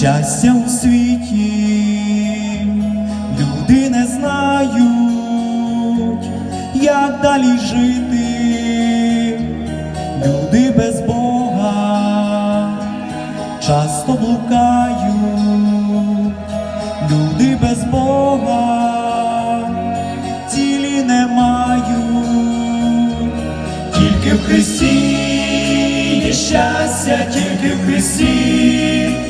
щастя у світі, люди не знають, як далі жити, люди без Бога часто блукають, люди без Бога цілі не мають, тільки в Христі є щастя, тільки в Христі,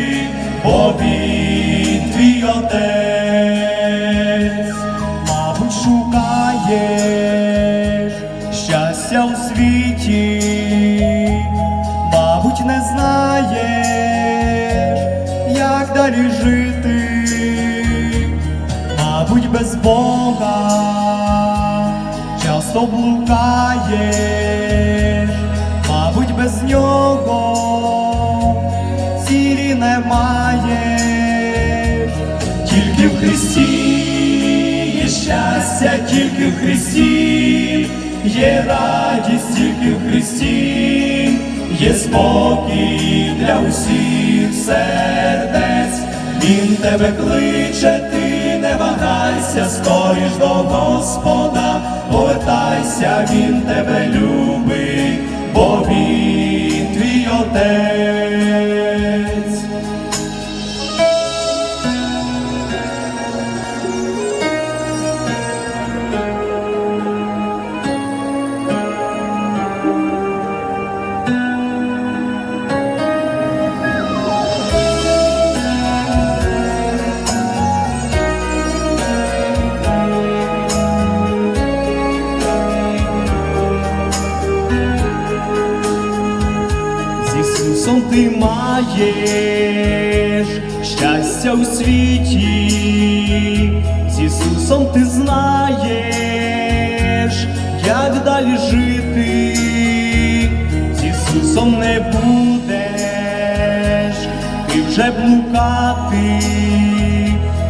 знаєш, як далі жити, мабуть, без Бога часто блукаєш, мабуть, без нього цілі не маєш, тільки в Христі є щастя, тільки в Христі, є радість, тільки в Христі, є спокій для усіх сердець, Він тебе кличе, ти не вагайся, скоріш до Господа, повертайся, Він тебе любить, Ісусом ти маєш щастя у світі, з Ісусом ти знаєш, як далі жити, з Ісусом не будеш, ти вже блукати,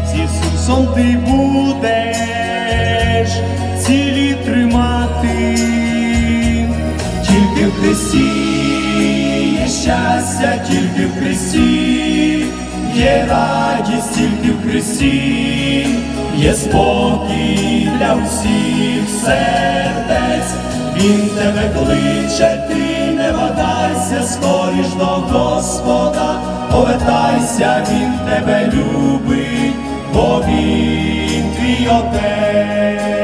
з Ісусом ти будеш цілі тримати. Тільки в Христі щастя, тільки в Христі, є радість, тільки в Христі, є спокій для усіх сердець. Він тебе кличе, ти не вагайся, скоріш до Господа, повертайся, Він тебе любить, бо він твій отець.